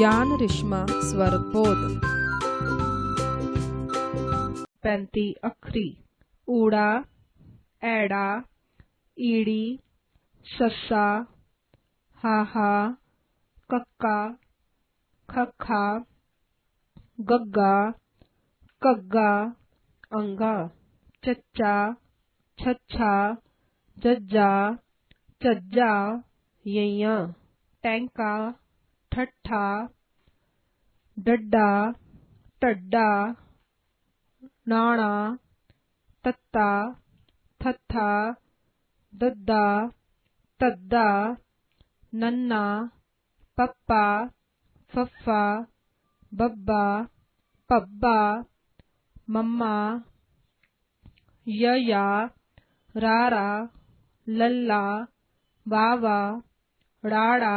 ज्ञान रिश्मा स्वर बोध पैंती, अखरी। ऊड़ा, ऐड़ा, ईड़ी, सस्सा, हाहा, कक्का, खखा, गग्गा, कग्गा, अंगा, चच्चा, छच्छा, जज्जा, चज्जा, यैया, टैंका ठट्ठा, डड्डा, टड्डा, नाणा, तत्ता, थत्था, दद्दा, तद्दा, नन्ना, पप्पा, फफ्फा, बब्बा, पब्बा, मम्मा, यया, रारा, लल्ला वावा राड़ा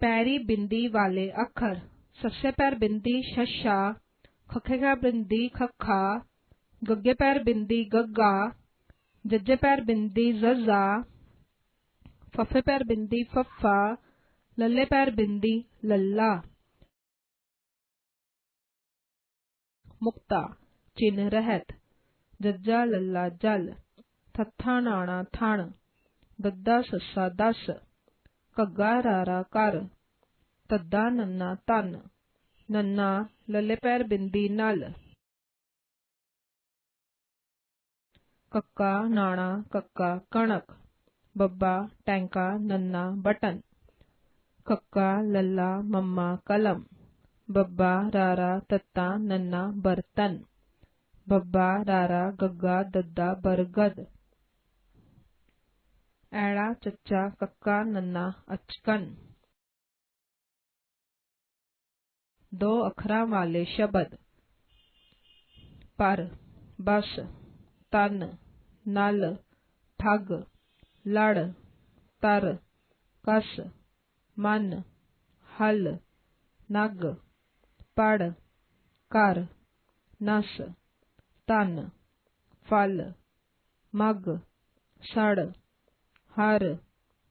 पैरी बिंदी वाले अक्षर सस्य पैर बिंदी शशा खखे का बिंदी खखा गग्गे पैर बिंदी गग्गा, जज्जे पैर बिंदी जजा फफे पैर बिंदी फफा, लल्ले पैर बिंदी लल्ला। मुक्ता, चिन्ह रहत, जज्जा लल्ला जल, थत्था नाणा थान गद्दा सस्सा दस। ਘੱਗਾ ਰਾਰਾ ਕਰ ਤੱਦਾ ਨੰਨਾ ਤਨ ਨੰਨਾ ਲੱਲੇ ਪੈਰ ਬਿੰਦੀ ਨਲ ਕੱਕਾ ਨਾਣਾ ਕੱਕਾ ਕਣਕ ਬੱਬਾ ਟੈਂਕਾ ਨੰਨਾ ਬਟਨ ਕੱਕਾ ਲੱਲਾ ਮੰਮਾ ਕਲਮ ਬੱਬਾ ਰਾਰਾ ਤੱਤਾ ਨੰਨਾ ਬਰਤਨ ਬੱਬਾ ਰਾਰਾ ਗੱਗਾ ਦੱਦਾ ਬਰਗਦ ऐड़ा, चच्चा, कक्का, नन्ना, अचकन। दो अखरा वाले शब्द। पर, बस, तन, नल, ठग, लड़, तर, कस, मन, हल, नग, पड़, कर, नस, तन, फल, मग, सड़। हर,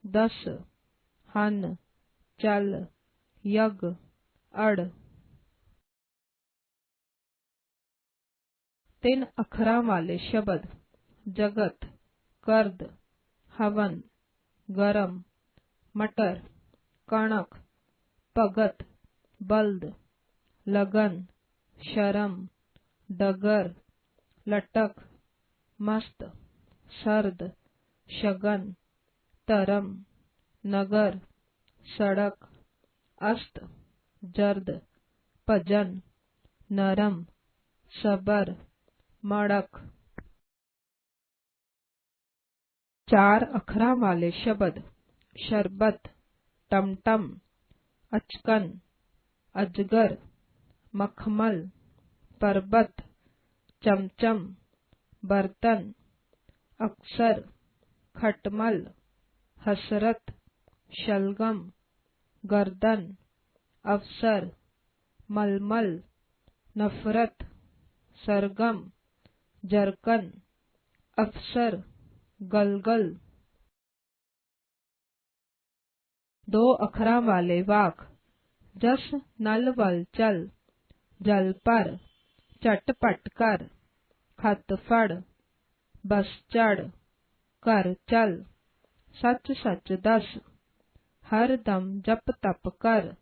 दस, हन, चल, यग, अड़। तीन अखरा वाले शब्द, जगत, करद, हवन, गरम, मटर, कणक भगत बल्द, लगन, शर्म, डगर, लटक, मस्त, सर्द, शगन। तरम, नगर, सड़क, अस्त, जर्द, पजन, नरम, सबर मणक चार अखरा वाले शब्द, शरबत, टमटम, अचकन, अजगर, मखमल पर्वत चमचम, बर्तन, अक्सर, खटमल। हसरत, शलगम, गर्दन, अवसर, मलमल, नफरत, सरगम, जरकन, अफसर, गलगल। दो अखरा वाले वाक, जस नल वल चल, जल पर चटपट कर, खत फड़, बस चढ़, कर चल। ਸੱਚ ਸੱਚ ਦੱਸ ਹਰ ਦਮ ਜਪ ਤਪ ਕਰ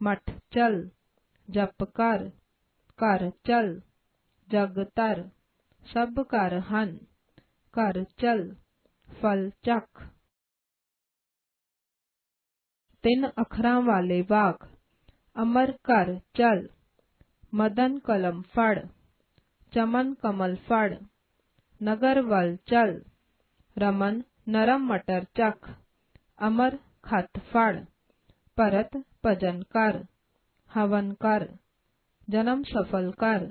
ਮਠ ਚਲ ਜਪ ਕਰ ਘਰ ਚਲ ਜਗ ਤਰ ਸਭ ਘਰ ਹਨ ਘਰ ਚਲ ਫਲ ਚੱਕ ਤਿੰਨ ਅੱਖਰਾਂ ਵਾਲੇ ਵਾਕ ਅਮਰ ਘਰ ਚਲ ਮਦਨ ਕਲਮ ਫੜ ਚਮਨ ਕਮਲ ਫੜ ਨਗਰ ਵੱਲ ਚਲ ਰਮਨ नरम मटर चक अमर खातफाड परत भजन कर, हवन कर, जन्म सफल कर,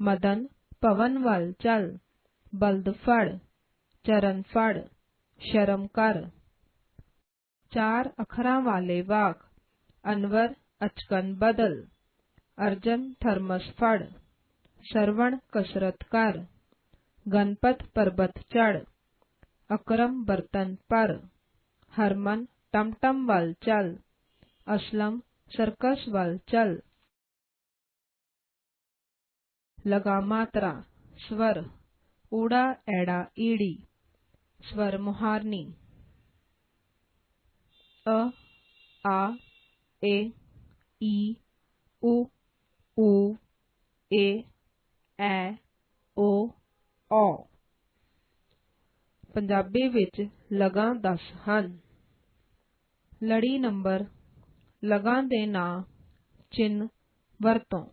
मदन पवन वल चल, बल्द फल चरण फड़, शर्म कर। चार अखरा वाले वाक, अनवर अचकन बदल, अर्जन थर्मस फड़ श्रवण कसरत कर, गणपत पर्वत चढ़। अकरम बर्तन पर। हरमन, टमटम वाल चल। असलम, सर्कस वाल चल। लगा मात्रा स्वर। उड़ा एड़ा ईडी। स्वर मुहारनी। अ, आ, ए, ई, उ ऊ ए ओ, औ। ਪੰਜਾਬੀ ਵਿੱਚ ਲਗਾਂ 10 ਹਨ ਲੜੀ ਨੰਬਰ ਲਗਾਂ ਦੇ ਨਾਂ ਚਿੰਨ ਵਰਤੋਂ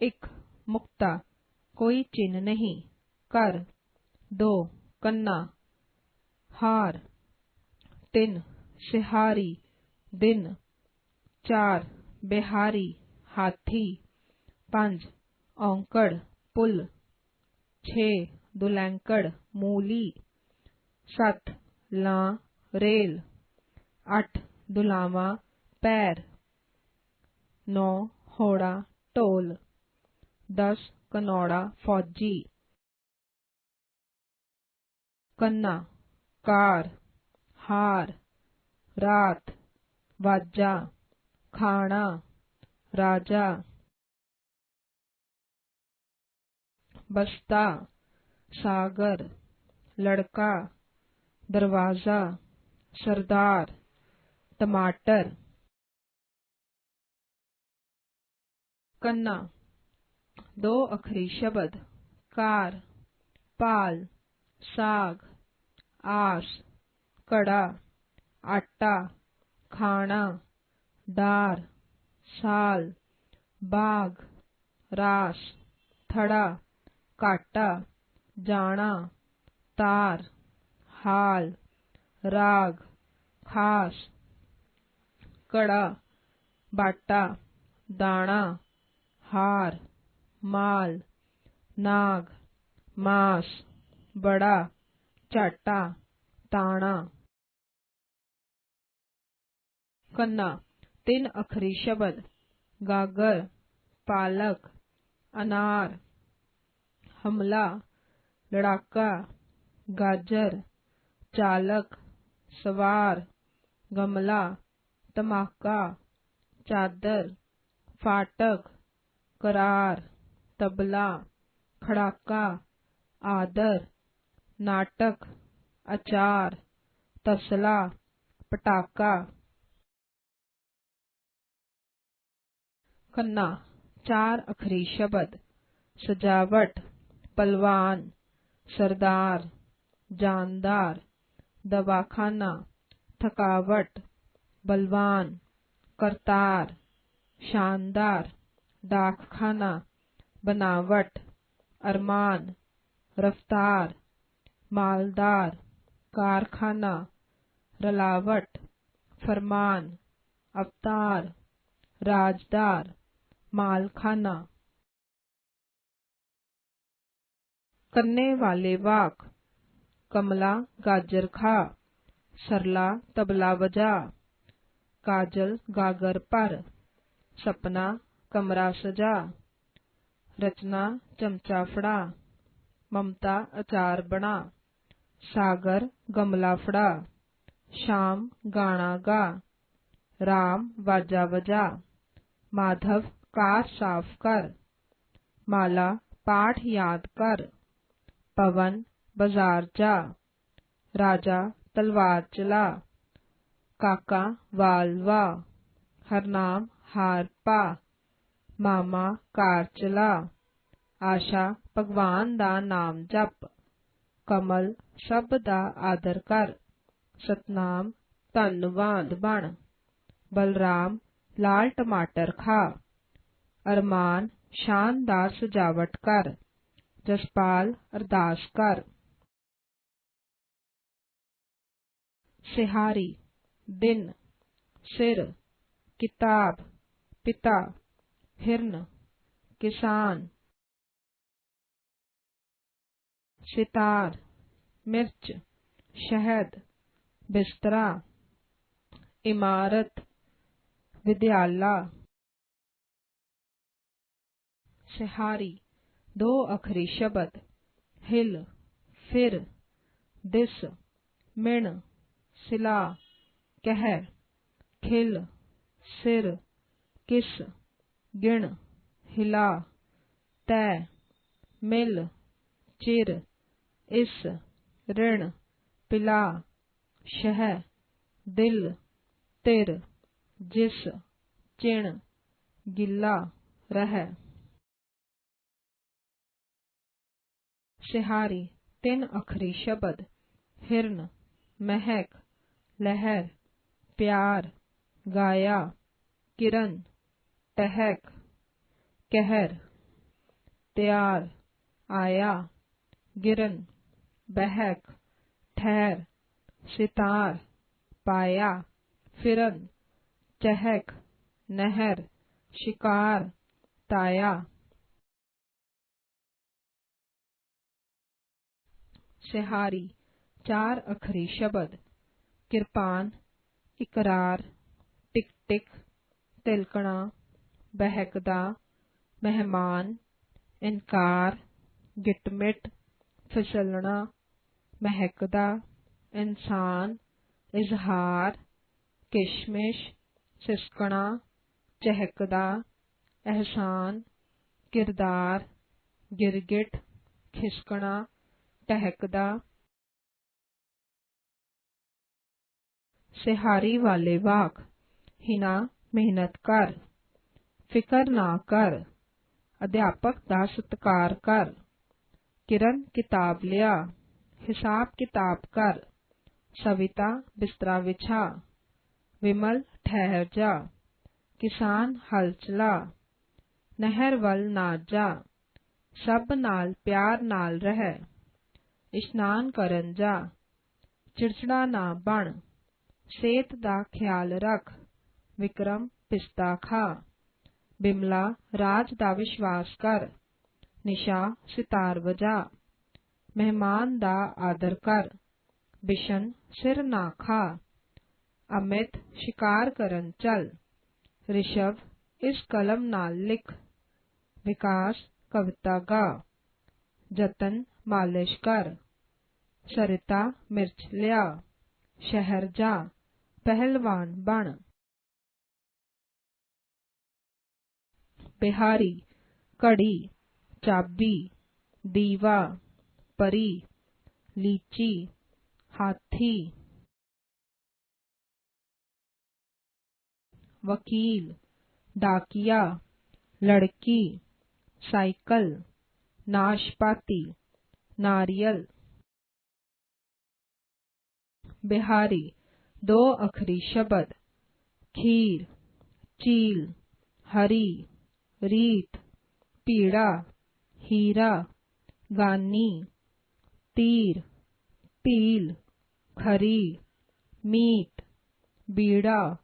1 ਮੁਕਤਾ ਕੋਈ ਚਿੰਨ ਨਹੀਂ ਘਰ 2 ਕੰਨਾ ਹਾਰ 3 ਸਿਹਾਰੀ ਦਿਨ 4 ਬਿਹਾਰੀ ਹਾਥੀ 5 ਔਂਕੜ ਪੁੱਲ 6 ਦੁਲੈਂਕੜ ਮੂਲੀ सत लां, रेल। अठ, दुलावा, पैर। नौ, होड़ा, टोल। दस, कनौड़ा, फौजी। कन्ना, कार। हार, रात। वाजा खाना, राजा। बस्ता, सागर। लड़का दरवाज़ा, सरदार, टमाटर, कन्ना, दो अखरी शब्द, कार, पाल, साग, आस, कड़ा, आटा, खाना, दार, साल, बाग, रास, थड़ा, काटा, जाना, तार। हाल राग, खास, कड़ा, बाटा, दाणा, हार, माल, नाग, मांस, बड़ा, चाटा ताना कन्ना, तीन अखरी शब्द, गागर, पालक, अनार, हमला, लड़ाका, गाजर चालक, सवार, गमला, तमाका, चादर, फाटक, करार, तबला, खड़ाका, आदर, नाटक, अचार, तसला पटाका खन्ना, चार अखरी शब्द, सजावट, पलवान, सरदार, जानदार। दवाखाना, थकावट, बलवान, करतार, शानदार, डाकखाना, बनावट, अरमान, रफ्तार, मालदार, कारखाना, रलावट, फरमान, अवतार, राजदार, मालखाना। करने वाले वाक कमला, गाजर खा। सरला, तबला बजा। काजल, गागर पर। सपना, कमरा सजा। रचना, चमचा फड़ा। ममता, अचार बना। सागर, गमला फड़ा। शाम गाना गा। राम, बाजा बजा। माधव, कार साफ़ कर। माला, पाठ याद कर। पवन ਬਾਜ਼ਾਰ ਜਾ ਰਾਜਾ ਤਲਵਾਰ ਚਲਾ ਕਾਕਾ ਵਾਲ ਵਾ ਹਰਨਾਮ ਹਾਰ ਪਾ ਮਾਮਾ ਕਾਰ ਚਲਾ ਆਸ਼ਾ ਭਗਵਾਨ ਦਾ ਨਾਮ ਜਪ ਕਮਲ ਸਭ ਦਾ ਆਦਰ ਕਰ ਸਤਨਾਮ ਧੰਨਵਾਦ ਬਣ ਬਲਰਾਮ ਲਾਲ ਟਮਾਟਰ ਖਾ ਅਰਮਾਨ ਸ਼ਾਨਦਾਰ ਸਜਾਵਟ ਕਰ ਜਸਪਾਲ ਅਰਦਾਸ ਕਰ सिहारी दिन सिर किताब, पिता, हिरन, किसान, सितार, मिर्च, शहद, बिस्तरा, इमारत विद्यालय सिहारी दो अखरी शब्द, हिल, फिर, दिस, मिण सिला, कह, खिल, सिर, किस, गिण, हिला तय मिल, चिर, इस, ऋण, पिला, शह, दिल, तिर, जिस, चिण, गिल्ला, रह। सिहारी, तीन अखरी शब्द, हिरन, महक लहर, प्यार, गाया, किरण, टहक, कहर, त्यार, आया, गिरन, बहक, ठहर, सितार, पाया, फिरन, चहक, नहर, शिकार, ताया। सिहारी चार अखरी शब्द। किरपान इकरार टिक-टिक तिलकना बहकदा मेहमान इनकार गिटमिट फिसलना महकदा इंसान इजहार किशमिश सिसकना चहकदा एहसान किरदार गिरगिट खिसकना टहकदा सहारी वाले वाक। हिना मेहनत कर, फिकर ना कर, अध्यापक का सत्कार कर। किरण किताब लिया, हिसाब किताब कर। सविता बिस्तरा बिछा, विमल ठहर जा। किसान हल चला, नहर वल ना जा। सब नाल प्यार नाल रह, इश्नान करन जा। चिड़चिड़ा ना बन। ਸਿਹਤ ਦਾ ਖਿਆਲ ਰੱਖ ਵਿਕਰਮ ਪਿਸਤਾ ਖਾ ਬਿਮਲਾ ਰਾਜ ਦਾ ਵਿਸ਼ਵਾਸ ਕਰ ਨਿਸ਼ਾ ਸਿਤਾਰ ਵਜਾ ਮਹਿਮਾਨ ਦਾ ਆਦਰ ਕਰ ਬਿਸ਼ਨ ਸਿਰ ਨਾ ਖਾ ਅਮਿਤ ਸ਼ਿਕਾਰ ਕਰਨ ਚਲ ਰਿਸ਼ਵ ਇਸ ਕਲਮ ਨਾਲ ਲਿਖ ਵਿਕਾਸ ਕਵਿਤਾ ਗਾ ਜਤਨ ਮਾਲਿਸ਼ ਕਰ ਸਰਿਤਾ ਮਿਰਚ ਲਿਆ ਸ਼ਹਿਰ ਜਾ पहलवान बण। बिहारी कड़ी चाबी, दीवा, परी, लीची, हाथी। वकील, डाकिया, लड़की, साइकिल, नाशपाती, नारियल। बिहारी दो अखरी शब्द, खीर, चील, हरी, रीत, पीड़ा, हीरा, गानी, तीर, पील, खरी मीत बीड़ा,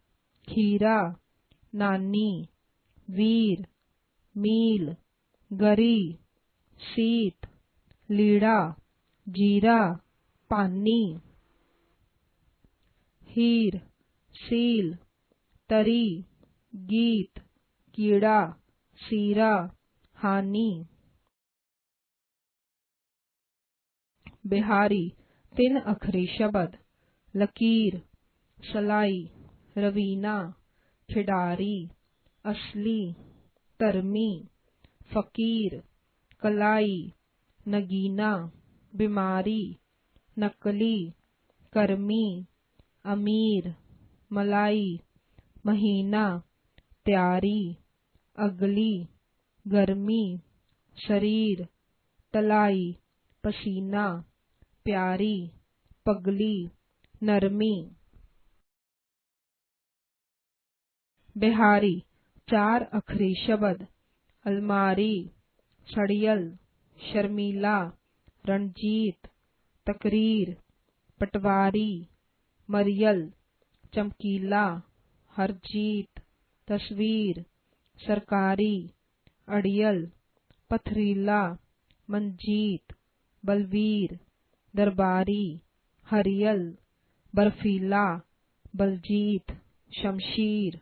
खीरा, नानी, वीर, मील, गरी शीत लीड़ा, जीरा, पानी। हीर सील तरी, गीत, कीड़ा, सीरा, हानि। बिहारी, तीन अखरी शब्द, लकीर, सलाई, रवीना, खिडारी, असली, तरमी, फकीर, कलाई, नगीना, बीमारी, नकली, कर्मी। अमीर, मलाई, महीना, प्यारी, अगली, गर्मी, शरीर, तलाई, पसीना, प्यारी, पगली, नरमी। बिहारी, चार अखरी शब्द, अलमारी, सड़ियल, शर्मीला, रणजीत, तकरीर, पटवारी। मरियल चमकीला हरजीत तस्वीर सरकारी अड़ियल पथरीला मंजीत बलवीर दरबारी हरियल बर्फीला बलजीत शमशीर।